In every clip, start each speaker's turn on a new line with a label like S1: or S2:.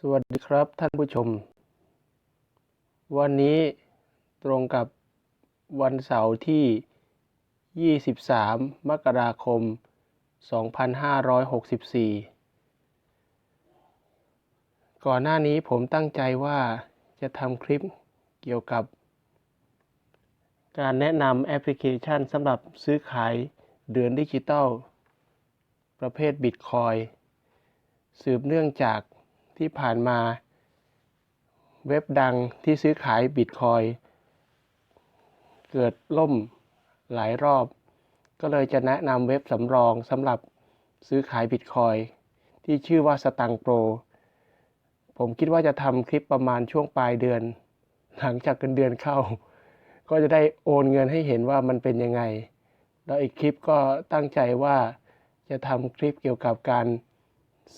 S1: สวัสดีครับท่านผู้ชม วันนี้ตรงกับวันเสาร์ที่ 23 มกราคม 2564 ก่อนหน้านี้ผมตั้งใจว่าจะทำคลิปเกี่ยวกับ การแนะนำแอปพลิเคชันสำหรับซื้อขายเหรียญดิจิตอลประเภทบิตคอยสืบเนื่องจาก ที่ผ่านมา เว็บดังที่ซื้อขายบิตคอยเกิดล่มหลายรอบ ก็เลยจะแนะนำเว็บสำรองสำหรับซื้อขายบิตคอยที่ชื่อว่าสตังโปรผมคิดว่าจะทำคลิปประมาณช่วงปลายเดือน หลังจากเงินเดือนเข้า ก็จะได้โอนเงินให้เห็นว่ามันเป็นยังไง แล้วอีกคลิปก็ตั้งใจว่าจะทำคลิปเกี่ยวกับการ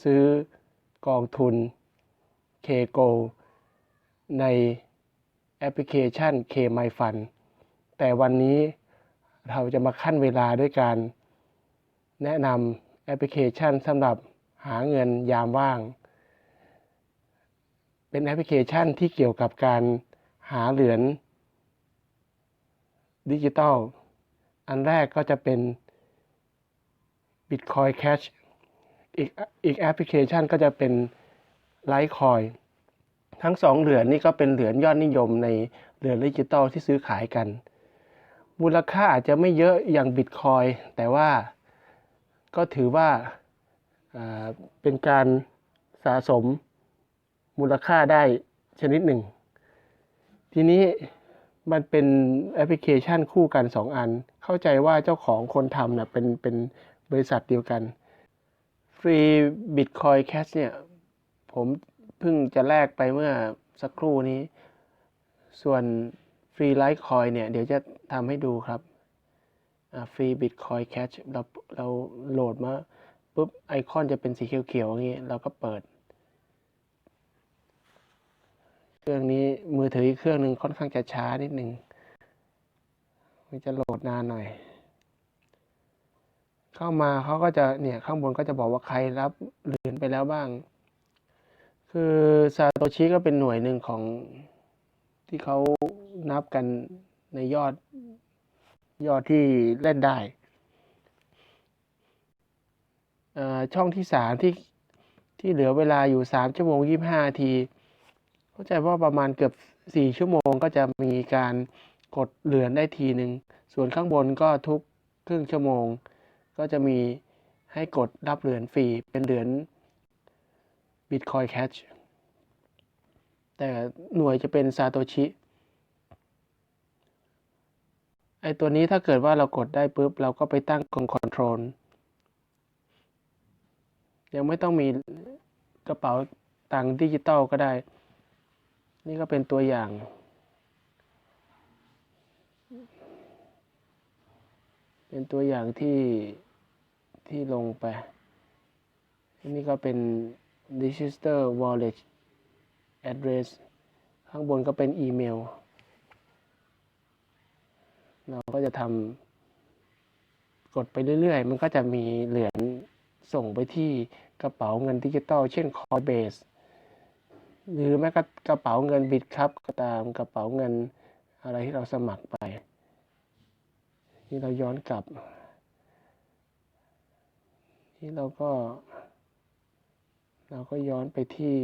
S1: ซื้อ กองทุน KGO ในแอปพลิเคชัน K My Fun แต่วันนี้เราจะมาขั้นเวลาด้วยการแนะนำแอปพลิเคชันสำหรับหาเงินยามว่าง เป็นแอปพลิเคชันที่เกี่ยวกับการหาเหรียญดิจิตอล อันแรกก็จะเป็น Bitcoin Cash อีกอีกแอปพลิเคชันก็จะเป็น Litecoin ทั้งสองเหรียญนี่ก็เป็นเหรียญยอดนิยมในเหรียญดิจิตอลที่ซื้อขายกัน มูลค่าอาจจะไม่เยอะอย่างบิตคอยแต่ว่าก็ถือว่าาเป็นการสะสมมูลค่าได้ชนิดหนึ่ง ทีนี้มันเป็นแอปพลิเคชันคู่กัน 2 อัน เข้าใจว่าเจ้าของคนทำน่ะเป็นเป็นบริษัทเดียวกัน ฟรีบิตคอยแคชเนี่ย ผมเพิ่งจะแลกไปเมื่อสักครู่นี้ ส่วนฟรีไลท์คอยเนี่ย เดี๋ยวจะทำให้ดูครับฟรีบิตคอยแคชเราเราโหลดมาปุ๊บ ไอคอนจะเป็นสีเขียวๆอย่างนี้ เราก็เปิด เครื่องนี้มือถืออีกเครื่องหนึ่งค่อนข้างจะช้านิดหนึ่งมันจะโหลดนานหน่อย เข้ามาเขาก็จะเนี่ยข้างบนก็จะบอกว่าใครรับเหรียญไปแล้วบ้าง คือซาโตชิก็เป็นหน่วยหนึ่งของที่เขานับกันในยอดยอดที่เล่นได้อ่อช่องที่สามที่ที่เหลือเวลาอยู่สามชั่วโมงยี่บห้าที เข้าใจว่าประมาณเกือบสี่ชั่วโมงก็จะมีการกดเหรียญได้ทีหนึ่ง ส่วนข้างบนก็ทุกครึ่งชั่วโมง ก็จะมีให้กดรับเหรียญฟรี เป็นเหรียญ Bitcoin Cash แต่หน่วยจะเป็นซาโตชิไอตัวนี้ถ้าเกิดว่าเรากดได้ปุ๊บ เราก็ไปตั้งกล่องคอนโทรลยังไม่ต้องมีกระเป๋าตังค์ดิจิตอลก็ได้ นี่ก็เป็นตัวอย่าง เป็นตัวอย่างที่ ที่ลงไปนนี้ก็เป็น register wallet address ข้างบนก็เป็นอีเมล เราก็จะทำกดไปเรื่อยๆ มันก็จะมีเหรียญส่งไปที่กระเป๋าเงินดิจิตอลเช่น Coinbase หรือแม้กระกระเป๋าเงินบิตครับก็ตามกระเป๋าเงินอะไรที่เราสมัครไป นี่เราย้อนกลับ นี่เราก็ เราก็ย้อนไปที่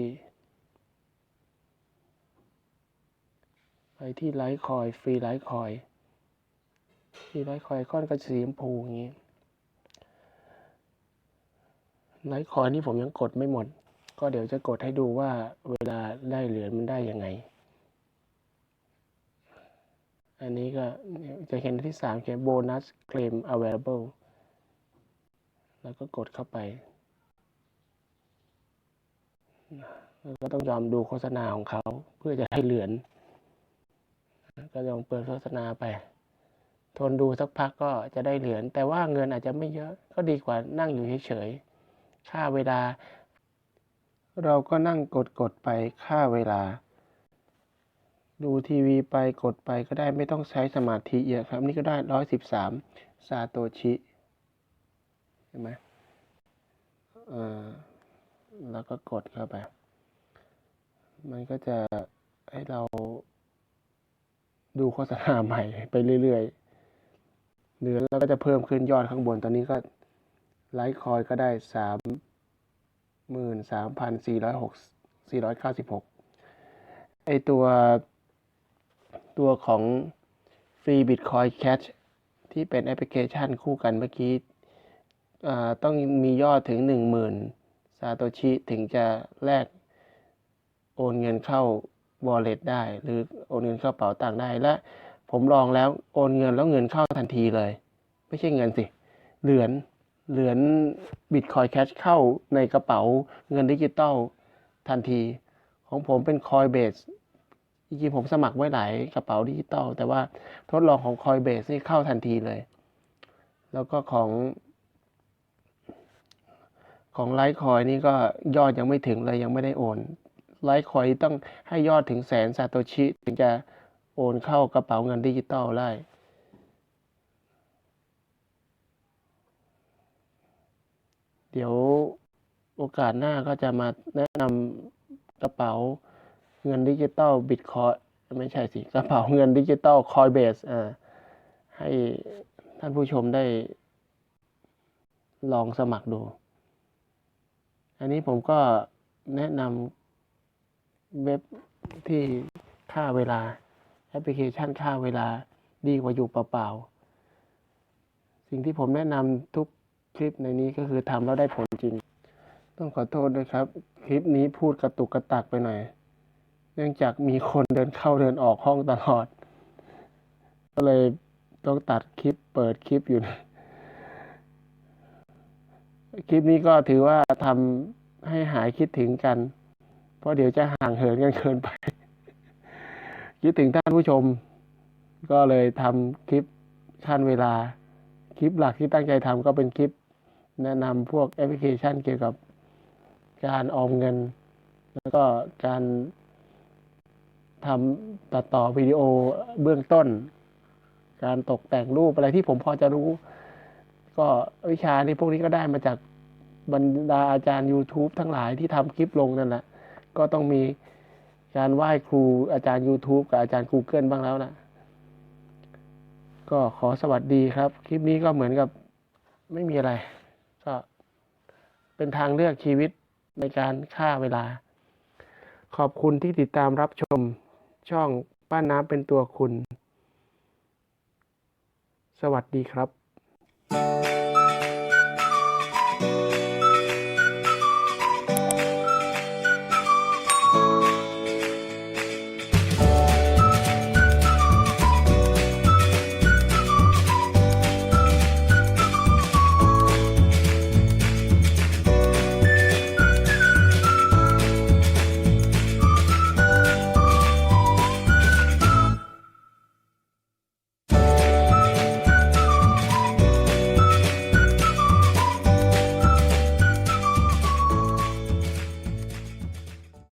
S1: ไปที่ไลท์คอยฟรีไลท์คอยที่ไลท์คอยก้อนก็สีชมพูอย่างนี้ไลท์คอยนี่ผมยังกดไม่หมด ก็เดี๋ยวจะกดให้ดูว่าเวลาได้เหรียญมันได้ยังไง อันนี้ก็จะเห็นที่สามเขียนโบนัสเคลม available แล้วก็กดเข้าไป แล้วก็ต้องยอมดูโฆษณาของเขาเพื่อจะให้เหรียญก็ลองเปิดโฆษณาไป ทนดูสักพักก็จะได้เหรียญแต่ว่าเงินอาจจะไม่เยอะ ก็ดีกว่านั่งอยู่เฉยๆ ค่าเวลา เราก็นั่งกดกดไปค่าเวลา ดูทีวีไปกดไปก็ได้ไม่ต้องใช้สมาธิเยอะครับ นี่ก็ได้ร้อยสิบสามซาโตชิ เห็นไหมเออแล้วก็กดเข้าไป มันก็จะให้เราดูโฆษณาใหม่ไปเรื่อยๆเดือนแล้วก็จะเพิ่มขึ้นยอดข้างบน ตอนนี้ก็ไลท์คอยก็ได้สามหมื่นสามพันสี่ร้อยหกสี่ร้อยเก้าสิบหกไอตัวตัวของ Free Bitcoin Cash ที่เป็นแอปพลิเคชันคู่กันเมื่อกี้ ต้องมียอดถึงหนึ่งหมื่นซาโตชิถึงจะแลกโอนเงินเข้า wallet ได้ หรือโอนเงินเข้าเป๋าตังค์ได้และ ผมลองแล้วโอนเงินแล้วเงินเข้าทันทีเลย ไม่ใช่เงินสิ เหรียญเหรียญ Bitcoin Cash เข้าในกระเป๋าเงินดิจิตอลทันที ของผมเป็น Coinbase จริงๆผมสมัครไว้หลายกระเป๋าดิจิตอลแต่ว่าทดลองของ Coinbase นี่เข้าทันทีเลย แล้วก็ของ ของไลท์คอยนี่ก็ยอดยังไม่ถึงเลยยังไม่ได้โอนไลท์คอยต้องให้ยอดถึงแสนซาโตชิถึงจะโอนเข้ากระเป๋าเงินดิจิตอลได้เดี๋ยวโอกาสหน้าก็จะมาแนะนำกระเป๋าเงินดิจิตอลบิตคอยไม่ใช่สิ กระเป๋าเงินดิจิตอลคอยเบสอ่าให้ท่านผู้ชมได้ลองสมัครดู อันนี้ผมก็แนะนำเว็บที่ค่าเวลา แอปพลิเคชันค่าเวลาดีกว่าอยู่เปล่าๆ สิ่งที่ผมแนะนำทุกคลิปในนี้ก็คือทำแล้วได้ผลจริง ต้องขอโทษด้วยครับ คลิปนี้พูดกระตุกกระตักไปหน่อย เนื่องจากมีคนเดินเข้าเดินออกห้องตลอด ก็เลยต้องตัดคลิปเปิดคลิปอยู่นะ คลิปนี้ก็ถือว่าทำให้หายคิดถึงกัน เพราะเดี๋ยวจะห่างเหินกันเกินไป คิดถึงท่านผู้ชม ก็เลยทำคลิปขั้นเวลา คลิปหลักที่ตั้งใจทำก็เป็นคลิปแนะนำพวกแอปพลิเคชันเกี่ยวกับการออมเงิน แล้วก็การทำตัดต่อวิดีโอเบื้องต้น การตกแต่งรูปอะไรที่ผมพอจะรู้ ก็วิชานี้พวกนี้ก็ได้มาจากบรรดาอาจารย์ YouTube ทั้งหลายที่ทำคลิปลงนั่นแหละก็ต้องมีการไหว้ครูอาจารย์ YouTube กับอาจารย์ Google บ้างแล้วนะก็ขอสวัสดีครับ คลิปนี้ก็เหมือนกับไม่มีอะไร ก็เป็นทางเลือกชีวิตในการฆ่าเวลา ขอบคุณที่ติดตามรับชมช่องป้าน้ำเป็นตัวคุณ สวัสดีครับ thank you